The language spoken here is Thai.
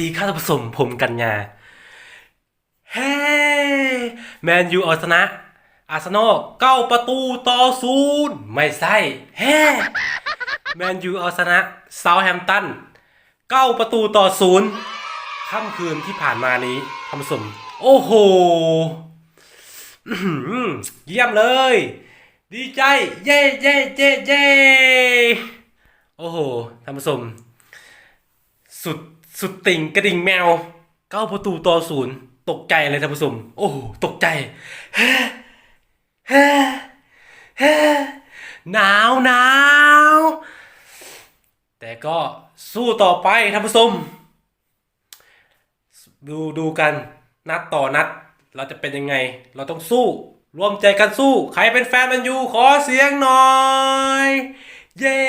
ดีครับท่านผู้ชมผมกันยาเฮ้แมนยูเอาชนะ อาร์เซนอลเก้าประตูต่อศูนย์ไม่ใช่เฮ้แมนยูเอาชนะเซาแฮมตันเก้าประตูต่อศูนย์ค่ำคืนที่ผ่านมานี้ท่านผสม โอ้โหเยี่ยมเลย ดีใจ เย้เย้เย้เย้โอ้โหท่านผสม สุด สุดติ่งกระดิ่งแมว เก้าประตูต่อศูนย์ตกใจเลยท่านผู้ชมโอ้ตกใจเฮ้เฮ้หนาวหนาวแต่ก็สู้ต่อไปท่านผู้ชมดูดูกันนัดต่อนัด เราจะเป็นยังไง เราต้องสู้ ร่วมใจกันสู้ ใครเป็นแฟนมันยูขอเสียงหน่อย เย้